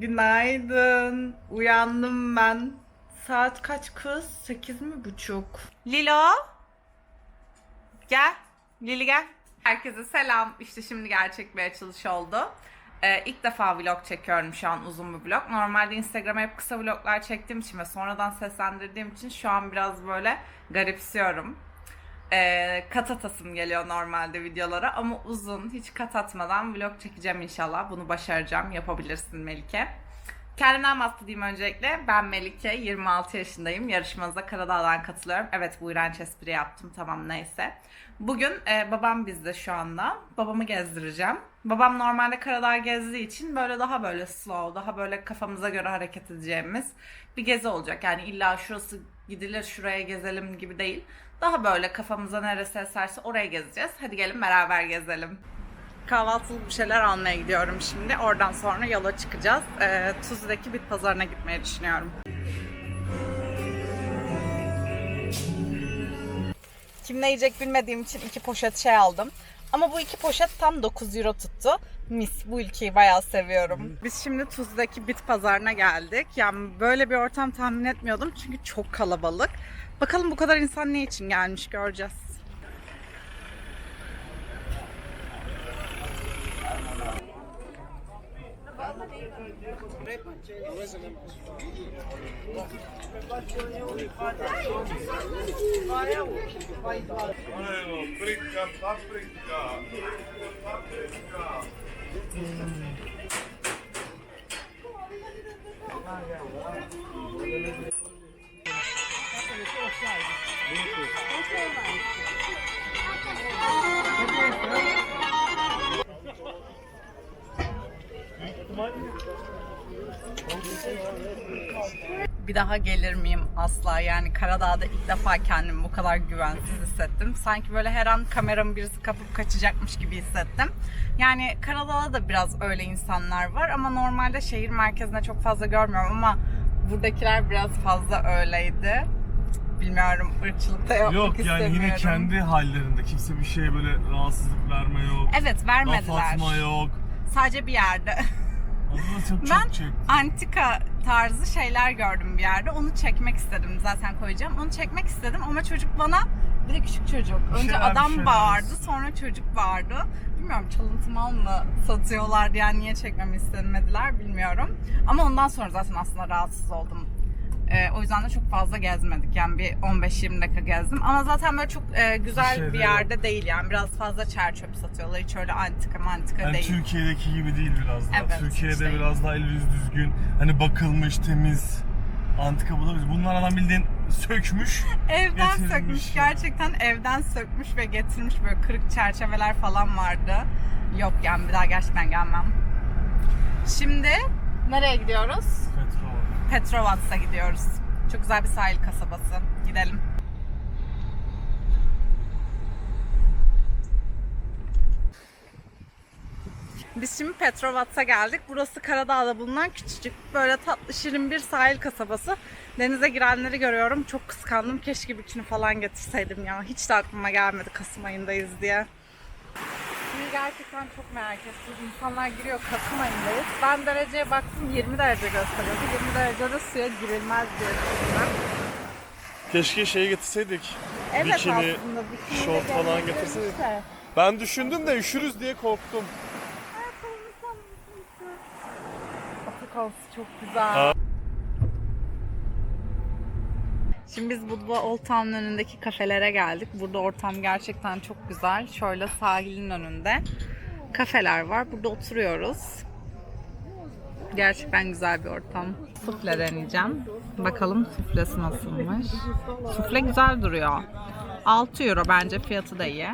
Günaydın. Uyandım ben. Saat kaç kız? Sekiz mi buçuk? Lilo. Gel. Lili gel. Herkese selam. İşte şimdi gerçek bir açılış oldu. Ee, ilk defa vlog çekiyorum şu an uzun bir vlog. Normalde Instagram'a hep kısa vloglar çektiğim için ve sonradan seslendirdiğim için şu an biraz böyle garipsiyorum. Ee, kat atasım geliyor normalde videolara ama uzun hiç kat atmadan vlog çekeceğim inşallah. Bunu başaracağım. Yapabilirsin Melike. Kendimden bahsedeyim öncelikle. Ben Melike, 26 yaşındayım. Yarışmanıza Karadağ'dan katılıyorum. Evet bu iğrenç espri yaptım tamam neyse. Bugün e, babam bizde şu anda. Babamı gezdireceğim. Babam normalde Karadağ gezdiği için böyle daha böyle slow, daha böyle kafamıza göre hareket edeceğimiz bir gezi olacak. Yani illa şurası gidilir, şuraya gezelim gibi değil. Daha böyle kafamıza neresi eserse oraya gezeceğiz. Hadi gelin beraber gezelim. Kahvaltılık bir şeyler almaya gidiyorum şimdi. Oradan sonra yola çıkacağız. Ee, Tuzla'daki bit pazarına gitmeyi düşünüyorum. Kim ne yiyecek bilmediğim için iki poşet şey aldım. Ama bu iki poşet tam 9 euro tuttu. Mis bu ülkeyi bayağı seviyorum. Biz şimdi Tuzla'daki bit pazarına geldik. Yani böyle bir ortam tahmin etmiyordum çünkü çok kalabalık. Bakalım bu kadar insan ne için gelmiş göreceğiz. Mano, brinca, tá brincando. Tá brincando. Money. Bir daha gelir miyim asla yani Karadağ'da ilk defa kendimi bu kadar güvensiz hissettim. Sanki böyle her an kameramı birisi kapıp kaçacakmış gibi hissettim. Yani Karadağ'da da biraz öyle insanlar var ama normalde şehir merkezinde çok fazla görmüyorum ama buradakiler biraz fazla öyleydi. Bilmiyorum ırkçılık da yapmak Yok yani yine kendi hallerinde. Kimse bir şeye böyle rahatsızlık verme yok. Evet Laf vermediler. atma yok. Sadece bir yerde. Çok Ben çok çektim. antika tarzı şeyler gördüm bir yerde. Onu çekmek istedim. Zaten koyacağım. Onu çekmek istedim ama çocuk bana bir de küçük çocuk. Bir Önce şeyler, bir adam şeyler bağırdı, sonra çocuk bağırdı. Bilmiyorum çalıntı mal mı satıyorlar yani niye çekmemi istemediler bilmiyorum. Ama ondan sonra zaten aslında rahatsız oldum. Ee, o yüzden de çok fazla gezmedik. Yani bir 15-20 dakika gezdim. Ama zaten böyle çok e, güzel Bir bir, de yerde değil yani. Biraz fazla çer çöp satıyorlar. Hiç öyle antika mantika Yani değil. Türkiye'deki gibi değil biraz daha. Evet, Türkiye'de değil. biraz daha el yüz düzgün. Hani bakılmış, temiz. Antika bulabiliriz. Bunlar adam bildiğin sökmüş. Evden Getirmiş sökmüş. Gerçekten evden sökmüş ve getirmiş böyle kırık çerçeveler falan vardı. Yok yani bir daha gerçekten gelmem. Şimdi nereye gidiyoruz? Petrol. Petrovats'a gidiyoruz. Çok güzel bir sahil kasabası. Gidelim. Biz şimdi Petrovats'a geldik. Burası Karadağ'da bulunan küçücük böyle tatlı şirin bir sahil kasabası. Denize girenleri görüyorum. Çok kıskandım. Keşke bikini falan getirseydim ya. Hiç de aklıma gelmedi Kasım ayındayız diye. Suyu gerçekten çok merak ettim. İnsanlar giriyor Kasım ayındayız. Ben dereceye baktım 20 derece gösteriyordu. 20 derecede suya girilmez diye düşündüm. Keşke şey getirseydik. Evet Bikini, aslında bikini şort falan getirseydik. Ben düşündüm de üşürüz diye korktum. Afrikası çok güzel. Aa. Şimdi biz Budva Old Town'un önündeki kafelere geldik. Burada ortam gerçekten çok güzel. Şöyle sahilin önünde kafeler var. Burada oturuyoruz. Gerçekten güzel bir ortam. Sufle deneyeceğim. Bakalım suflesi nasılmış. Sufle güzel duruyor. 6 euro bence fiyatı da iyi.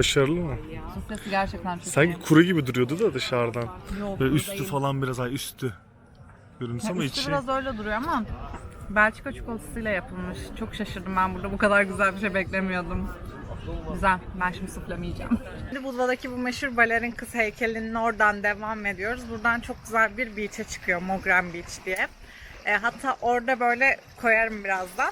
Başarılı mı? Suflesi gerçekten çok iyi. Sanki kuru gibi duruyordu da dışarıdan. Yok, Böyle üstü değil. falan biraz ay üstü. Görüntüsü Ya ama üstü içi. biraz öyle duruyor ama Belçika çikolatasıyla yapılmış. Çok şaşırdım ben burada bu kadar güzel bir şey beklemiyordum. Güzel. Ben şimdi suflemi yiyeceğim. Şimdi Budva'daki bu meşhur balerin kız heykelinin oradan devam ediyoruz. Buradan çok güzel bir beach'e çıkıyor. Mogren Beach diye. E, hatta orada böyle koyarım birazdan.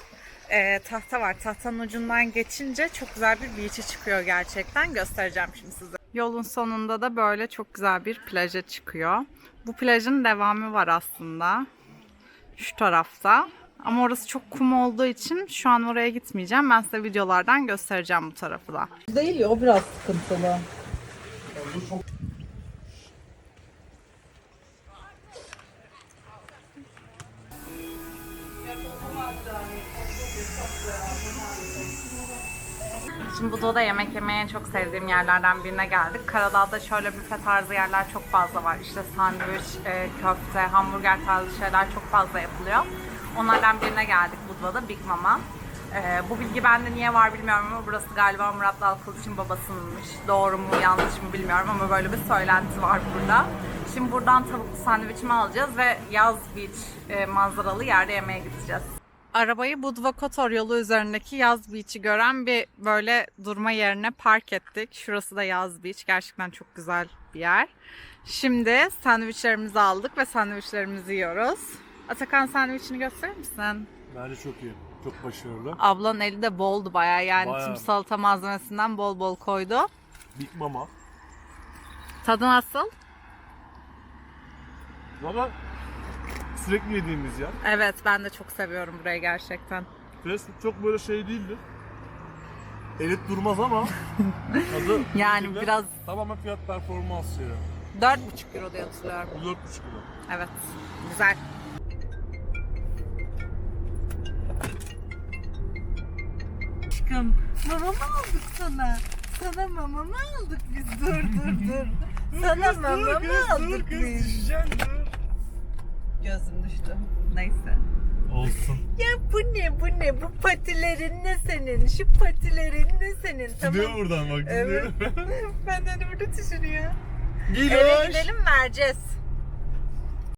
E, tahta var. Tahtanın ucundan geçince çok güzel bir beach'e çıkıyor gerçekten. Göstereceğim şimdi size. Yolun sonunda da böyle çok güzel bir plaja çıkıyor. Bu plajın devamı var aslında. Şu tarafta. Ama orası çok kum olduğu için şu an oraya gitmeyeceğim. Ben size videolardan göstereceğim bu tarafı da. Değil ya o biraz sıkıntılı. Şimdi Buda'da yemek yemeye çok sevdiğim yerlerden birine geldik. Karadağ'da şöyle büfe tarzı yerler çok fazla var. İşte sandviç, e, köfte, hamburger tarzı şeyler çok fazla yapılıyor. Onlardan birine geldik Budva'da, Big Mama. E, bu bilgi bende niye var bilmiyorum ama burası galiba Murat Dalkılıç'ın babasınınmış. Doğru mu yanlış mı bilmiyorum ama böyle bir söylenti var burada. Şimdi buradan tavuklu sandviçimi alacağız ve Yaz Beach e, manzaralı yerde yemeğe gideceğiz. Arabayı Budva Kotor yolu üzerindeki Yaz Beach'i gören bir böyle durma yerine park ettik. Şurası da Yaz Beach. Gerçekten çok güzel bir yer. Şimdi sandviçlerimizi aldık ve sandviçlerimizi yiyoruz. Atakan sandviçini gösterir misin? Bence çok iyi. Çok başarılı. Ablanın eli de boldu bayağı yani Bayağı. tüm salata malzemesinden bol bol koydu. Big Mama. Tadı nasıl? Ama sürekli yediğimiz yer. Evet ben de çok seviyorum burayı gerçekten. Fast food çok böyle şey değildir. Elit durmaz ama tadı Yani biraz tamamen fiyat performans şeyi. 4,5 euro diye hatırlıyorum. Bu 4,5 kilo. Evet güzel. Aşkım mama mı aldık sana? Sana mama mı aldık biz? Dur dur dur. Sana mama mı aldık biz? düşeceksin dur. Gözüm düştü. Neyse. Olsun. Ya bu ne bu ne? Bu patilerin ne senin? Şu patilerin ne senin? Gidiyor buradan bak gidiyor. Evet. ben de hani burada düşünüyor. Gidiyor. Eve gidelim vereceğiz.